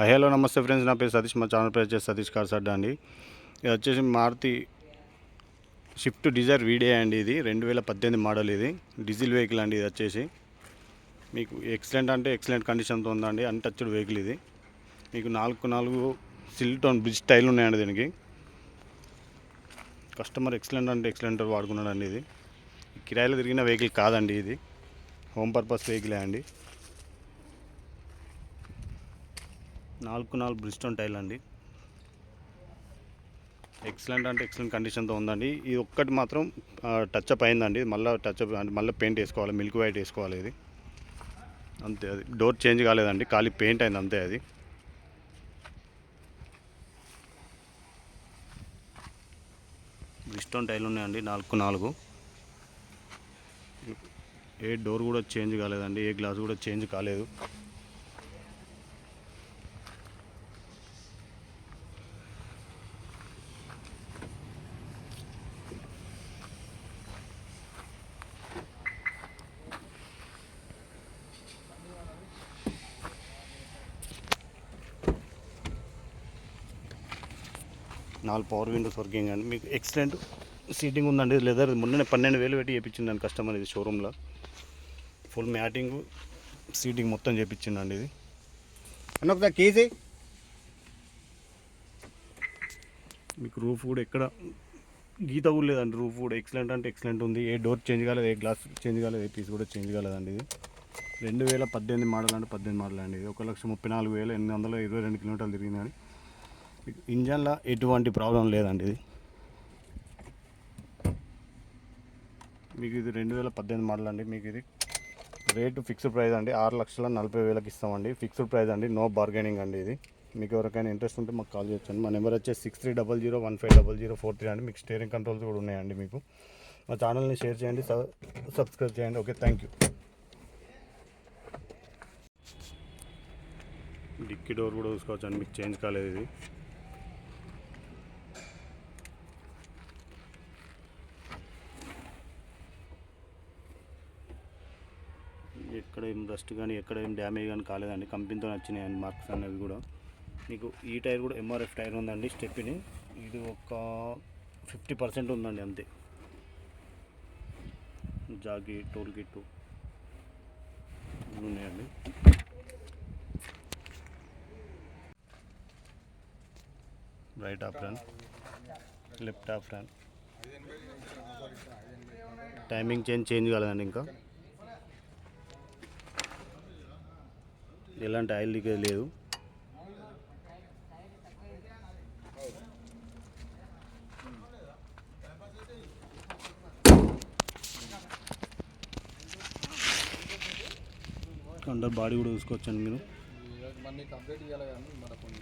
Hello నమస్తే friends నా పేరు సతీష్. మా ఛానల్ పేరు వచ్చేసి సతీష్ కార్ సడ్డా అండి. ఇది వచ్చేసి మారుతి షిఫ్ట్ డిజైర్ వీడే అండి ఇది. రెండు వేల పద్దెనిమిది మోడల్ ఇది. డీజిల్ వెహికల్ అండి ఇది వచ్చేసి. మీకు ఎక్సలెంట్ అంటే ఎక్సలెంట్ కండిషన్తో ఉందండి. అన్టచ్డ్ వెహికల్ ఇది. మీకు నాలుగు నాలుగు సిల్టోన్ బ్రిడ్జ్ స్టైల్ ఉన్నాయండి దీనికి. కస్టమర్ ఎక్సలెంట్ అంటే ఎక్సలెంట్ వాడుకున్నాడండి ఇది. కిరాయిలో తిరిగిన వెహికల్ కాదండి ఇది. హోమ్ పర్పస్ వెహికలే అండి. నాలుగు నాలుగు బ్రిస్టోన్ టైల్ అండి. ఎక్సలెంట్ అంటే ఎక్సలెంట్ కండిషన్తో ఉందండి. ఇది ఒక్కటి మాత్రం టచ్ అప్ అయిందండి. మళ్ళీ టచ్ అప్ అంటే మళ్ళీ పెయింట్ వేసుకోవాలి మిల్క్ వైట్ వేసుకోవాలి ఇది. అంతే అది. డోర్ చేంజ్ కాలేదండి. ఖాళీ పెయింట్ అయింది అంతే అది. బ్రిస్టోన్ టైల్ ఉన్నాయండి నాలుగు నాలుగు. ఏ డోర్ కూడా చేంజ్ కాలేదండి. ఏ గ్లాస్ కూడా చేంజ్ కాలేదు. నాలుగు పవర్ విండోస్ వర్కింగ్ అండి మీకు ఎక్సలెంట్ సీటింగ్ ఉందండి. లెదర్ మొన్ననే పన్నెండు వేలు పెట్టి చేయించిందండి కస్టమర్ ఇది షోరూంలో ఫుల్ మ్యాటింగ్ సీటింగ్ మొత్తం చేయించిందండి ఇది. అన్న ఒకసారి కీసి మీకు రూఫ్ కూడా ఎక్కడ గీత కూడా లేదండి. రూఫ్ కూడా ఎక్సలెంట్ అంటే ఎక్సలెంట్ ఉంది. ఏ డోర్ చేంజ్ కాలేదు ఏ గ్లాస్ చేంజ్ కాలేదు ఏ పీస్ కూడా చేంజ్ కాలేదండి ఇది. రెండు వేల పద్దెనిమిది మోడల్ అంటే పద్దెనిమిది మోడల్ అండి ఇది. ఒక లక్ష ముప్పై నాలుగు వేల ఎనిమిది వందల ఇరవై రెండు కిలోమీటర్లు తిరిగిందండి. ఇంజన్లో ఎటువంటి ప్రాబ్లం లేదండి ఇది. మీకు ఇది రెండు వేల పద్దెనిమిది మోడల్ అండి. మీకు ఇది రేటు ఫిక్స్డ్ ప్రైస్ అండి. ఆరు లక్షల నలభై వేలకు ఇస్తామండి. ఫిక్స్డ్ ప్రైస్ అండి. నో బార్గెనింగ్ అండి ఇది. మీకు ఎవరికైనా ఇంట్రెస్ట్ ఉంటే మాకు కాల్ చేయొచ్చండి. మా నెంబర్ వచ్చేసి six three double zero one five double zero four three అండి. మీకు స్టీరింగ్ కంట్రోల్స్ కూడా ఉన్నాయండి మీకు. మా ఛానల్ని షేర్ చేయండి. సబ్స్క్రైబ్ చేయండి. Okay thank you dickey door కూడా చూసుకోవచ్చు అండి మీకు చేంజ్ కాలేదు ఇది ఎక్కడ ఏం రస్ట్ కానీ ఎక్కడ ఏం డ్యామేజ్ కానీ కాలేదండి. కంపెనీతో వచ్చినాయండి మార్క్స్ అనేవి కూడా. మీకు ఈ టైర్ కూడా ఎంఆర్ఎఫ్ టైర్ ఉందండి స్టెప్ని ఇది ఒక ఫిఫ్టీ పర్సెంట్ ఉందండి అంతే. జాగి టోల్ కిట్ ఉన్నాయండి. Right of run left of run timing change change కాలేదండి ఇంకా. ఎలాంటి ఆయిల్ లీకేజ్ లేదు. అండర్ బాడీ కూడా చూసుకోవచ్చండి మీరు. మళ్ళీ కంప్లీట్ చేయాలి కానీ మన కొన్ని